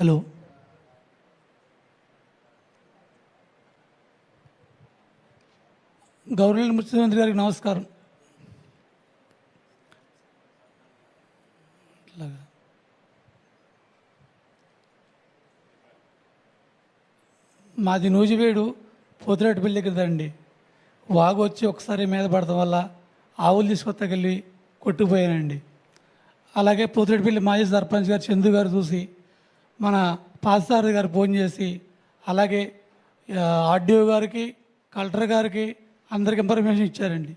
Hello. గౌరవ ముఖ్యమంత్రి గారికి నమస్కారం. మాది నూజివేడు పోతిరెడ్డిపల్లి కదండి వాగు వచ్చి ఒకసారి మీద పడటం వల్ల ఆవులు తీసుకొత్తకెళ్ళి కొట్టుకుపోయానండి. అలాగే పోతిరెడ్డిపల్లి మాజీ సర్పంచ్ గారు చందు గారు చూసి మన పాస్దార్ గారు ఫోన్ చేసి అలాగే ఆర్డీఓ గారికి కలెక్టర్ గారికి అందరికి ఇన్ఫర్మేషన్ ఇచ్చారండి.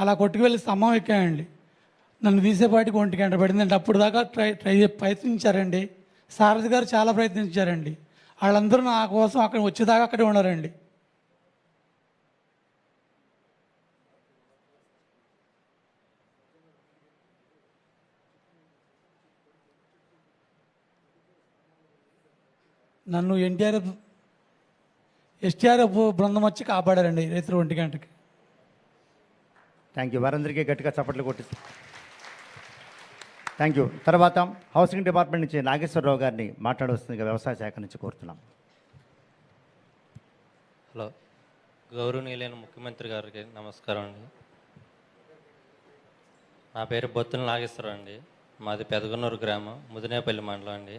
అలా కొట్టుకువెళ్ళి స్తంభం ఎక్కాయండి. నన్ను తీసేపాటికి ఒంటి గంట పడిందండి అప్పుడు దాకా ట్రై ట్రై ప్రయత్నించారండి. సారథి గారు చాలా ప్రయత్నించారండి. వాళ్ళందరూ నా కోసం అక్కడ వచ్చేదాకా అక్కడే ఉన్నారండి. నన్ను ఎన్టీఆర్ఎఫ్ ఎస్టీఆర్ఎఫ్ బృందం వచ్చి కాపాడారండి రైతులు ఒంటి గంటకి. థ్యాంక్ యూ వారందరికీ గట్టిగా చప్పట్లు కొట్టి థ్యాంక్ యూ తర్వాత హౌసింగ్ డిపార్ట్మెంట్ నుంచి నాగేశ్వరరావు గారిని మాట్లాడవలసిందిగా వ్యవసాయ శాఖ నుంచి కోరుతున్నాం. హలో. గౌరవనీయులైన ముఖ్యమంత్రి గారికి నమస్కారం అండి. నా పేరు బొత్తుల నాగేశ్వరరావు అండి. మాది పెదగనూరు గ్రామం ముదినేపల్లి మండలం అండి.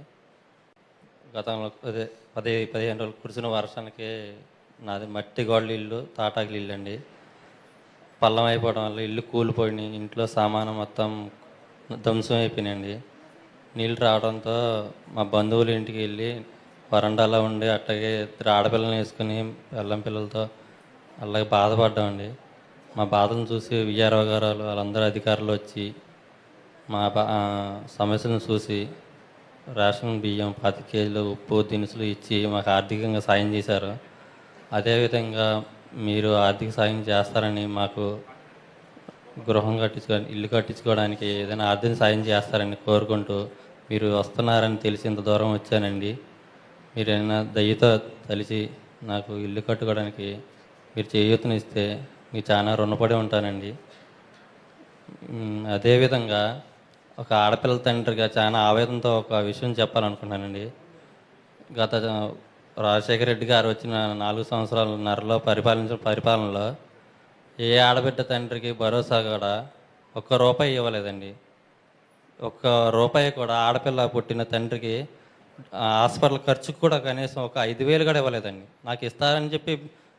గతంలో అదే పది పదిహేను రోజులు కురిసిన వర్షానికి నాది మట్టి గోళ్ళ ఇల్లు తాటాకులు ఇల్లు అండి. పల్లం అయిపోవడం వల్ల ఇల్లు కూలిపోయినాయి. ఇంట్లో సామాను మొత్తం ధ్వంసం అయిపోయినాయండి. నీళ్ళు రావడంతో మా బంధువుల ఇంటికి వెళ్ళి వరండాలో ఉండి అట్లాగే ఇద్దరు ఆడపిల్లని వేసుకుని పిల్లం పిల్లలతో అలాగే బాధపడ్డామండి. మా బాధను చూసి విఆర్ఓ గారు వాళ్ళందరూ అధికారులు వచ్చి మా బా సమస్యను చూసి రేషన్ బియ్యం పది కేజీలు ఉప్పు దినుసులు ఇచ్చి మాకు ఆర్థికంగా సాయం చేశారు. అదేవిధంగా మీరు ఆర్థిక సాయం చేస్తారని మాకు గృహం కట్టించుకో ఇల్లు కట్టించుకోవడానికి ఏదైనా ఆర్థిక సాయం చేస్తారని కోరుకుంటూ మీరు వస్తున్నారని తెలిసి ఇంత దూరం వచ్చానండి. మీరు ఏమైనా దయతో తలిచి నాకు ఇల్లు కట్టుకోవడానికి మీరు చేయూతనిస్తే మీకు చాలా రుణపడి ఉంటానండి. అదేవిధంగా ఒక ఆడపిల్ల తండ్రిగా చాలా ఆవేదనతో ఒక విషయం చెప్పాలనుకున్నానండి గత రాజశేఖర రెడ్డి గారు వచ్చిన నాలుగు సంవత్సరాలన్నరలో పరిపాలించిన పరిపాలనలో ఏ ఆడబిడ్డ తండ్రికి భరోసా కూడా ఒక్క రూపాయి ఇవ్వలేదండి. ఒక్క రూపాయి కూడా ఆడపిల్ల పుట్టిన తండ్రికి హాస్పిటల్ ఖర్చుకు కూడా కనీసం ఒక ఐదు వేలు కూడా ఇవ్వలేదండి. నాకు ఇస్తారని చెప్పి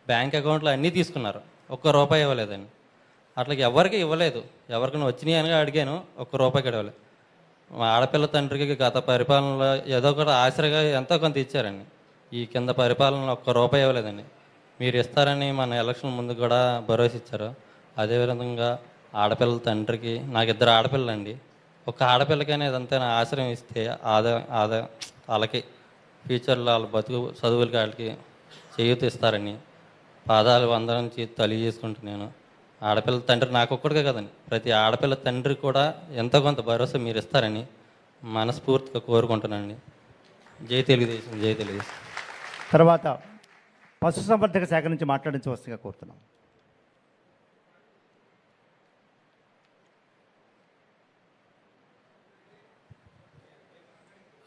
బ్యాంక్ అకౌంట్లో అన్నీ తీసుకున్నారు. ఒక్క రూపాయి ఇవ్వలేదండి. అట్లా ఎవరికి ఇవ్వలేదు. ఎవరికైనా వచ్చినాయి అని అడిగాను ఒక్క రూపాయి కూడా ఇవ్వలేదు మా ఆడపిల్ల తండ్రికి గత పరిపాలనలో ఏదో కూడా ఆశ్రయగా ఎంతో కొంత ఇచ్చారండి. ఈ కింద పరిపాలనలో ఒక్క రూపాయి ఇవ్వలేదండి. మీరు ఇస్తారని మన ఎలక్షన్ ముందు కూడా భరోసా ఇచ్చారు. అదేవిధంగా ఆడపిల్ల తండ్రికి నాకు ఇద్దరు ఆడపిల్లండి ఒక ఆడపిల్లకైనా ఇదంతా ఆశ్రయం ఇస్తే ఆదా ఆదా వాళ్ళకి ఫ్యూచర్లో వాళ్ళ బతుకు చదువులకి వాళ్ళకి చేయూత ఇస్తారని పాదాలు వందనం చేసి చేసుకుంటున్నాను. నేను ఆడపిల్ల తండ్రి నాకు ఒక్కడికే కదండి. ప్రతి ఆడపిల్ల తండ్రి కూడా ఎంతో కొంత భరోసా మీరు ఇస్తారని మనస్ఫూర్తిగా కోరుకుంటున్నానండి. జై తెలుగుదేశం జై తెలుగుదేశం. తర్వాత పశుసంవర్ధక శాఖ నుంచి మాట్లాడించవలసిందిగా కోరుతున్నాం.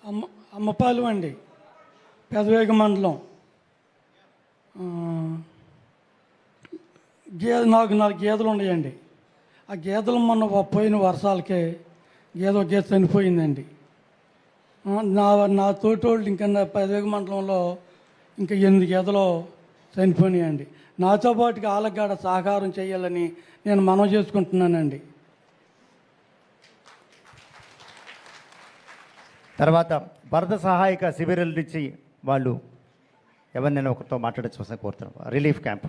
అమ్మ అమ్మపాలు అండి. పెదవేగ మండలం. గేదె నాకు నాలుగు గేదెలు ఉన్నాయండి. ఆ గేదెలు మొన్న పోయిన వర్షాలకే గేదో ఒక గేదె చనిపోయిందండి. నా నా తోటోళ్ళు ఇంకా నా మండలంలో ఇంకా ఎనిమిది గేదెలు చనిపోయినాయండి. నాతో పాటుగా ఆలగాడ సహకారం చేయాలని నేను మనం చేసుకుంటున్నానండి. తర్వాత వరద సహాయక శిబిరాల నుంచి వాళ్ళు ఎవరినైనా ఒకరితో మాట్లాడచ్చు కోరుతున్నాం. Relief camp.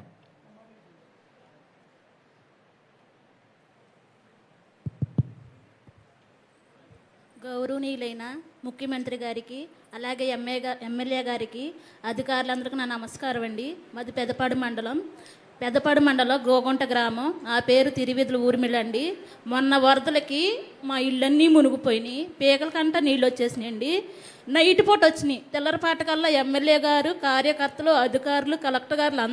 గౌరవనీయులైన ముఖ్యమంత్రి గారికి అలాగే ఎంఏ ఎమ్మెల్యే గారికి అధికారులందరికీ నా నమస్కారం అండి. మాది పెదపాడు మండలం. పెదపాడు మండలం గోగుంట గ్రామం. ఆ పేరు తిరివిధుల ఊర్మిళ్ళండి మొన్న వరదలకి మా ఇళ్ళన్నీ మునిగిపోయినాయి. పీకల కంట నీళ్ళు వచ్చేసినాయండి నైట్ పూట వచ్చినాయి. తెల్లరపాటకల్లా ఎమ్మెల్యే గారు కార్యకర్తలు అధికారులు కలెక్టర్ గారులు అందరూ